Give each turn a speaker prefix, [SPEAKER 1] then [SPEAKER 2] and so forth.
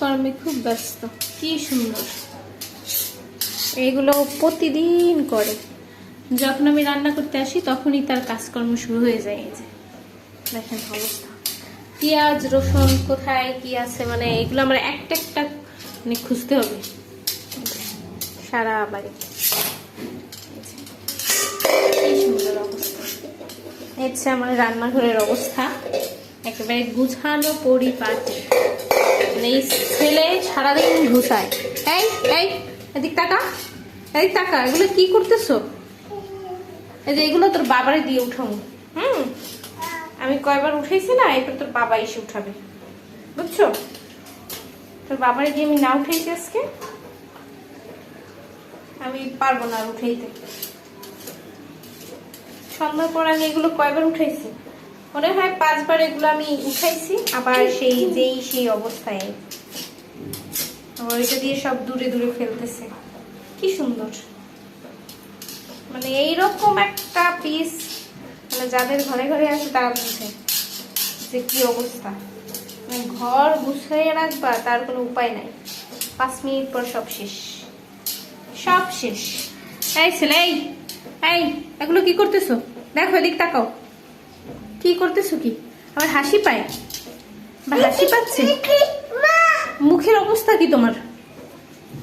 [SPEAKER 1] কর্মে খুব ব্যস্ত। কি সুন্দর। এগুলো প্রতিদিন করে। যখন আমি রান্না করতে আসি, তখনই তার কাজকর্ম শুরু হয়ে যায় এই যে। দেখেন অবস্থা। পেঁয়াজ, রসুন কোথায়, কি আছে মানে এগুলো আমার একটা একটা মানে খুঁজতে হবে। সারা বাড়ি। কি সুন্দর অবস্থা। এই হচ্ছে আমার রান্নাঘরের অবস্থা। একেবারে গুছানো পরিপাটি। মানে এই ছেলে সারাদিন ঘুষায় এই এই, এদিক টাকা এদিক টাকা এগুলো কি করতেছো? এই যে এগুলো তোর বাবারে দিয়ে উঠাবো। হুম? আমি কয়বার উঠেছি না, এরপর তোর বাবা এসে উঠাবে। বুঝছ? তোর বাবারে দিয়ে আমি না উঠেছি আজকে। আমি পারব না আর উঠাইতে। সন্ধ্যার পর আমি এগুলো কয়বার উঠাইছি? মনে হয় পাঁচবার এগুলো আমি উঠাইছি, আবার সেই যেই সেই অবস্থায়। আবার এটা দিয়ে সব দূরে দূরে ফেলতেছে। কি সুন্দর। মানে এইরকম একটা পিস মানে যাদের ঘরে ঘরে আছে তারা বুঝে যে কি অবস্থা। মানে ঘর গুছিয়ে রাখবা, তার কোনো উপায় নাই। পাঁচ মিনিট পর সব শেষ। সব শেষ। এই ছেলে, এই এই, এগুলো কি করতেছো? দেখো, এদিক তাকাও। কি করতেছো কি? আমার হাসি পায়। বা হাসি পাচ্ছে? মুখের অবস্থা কি তোমার?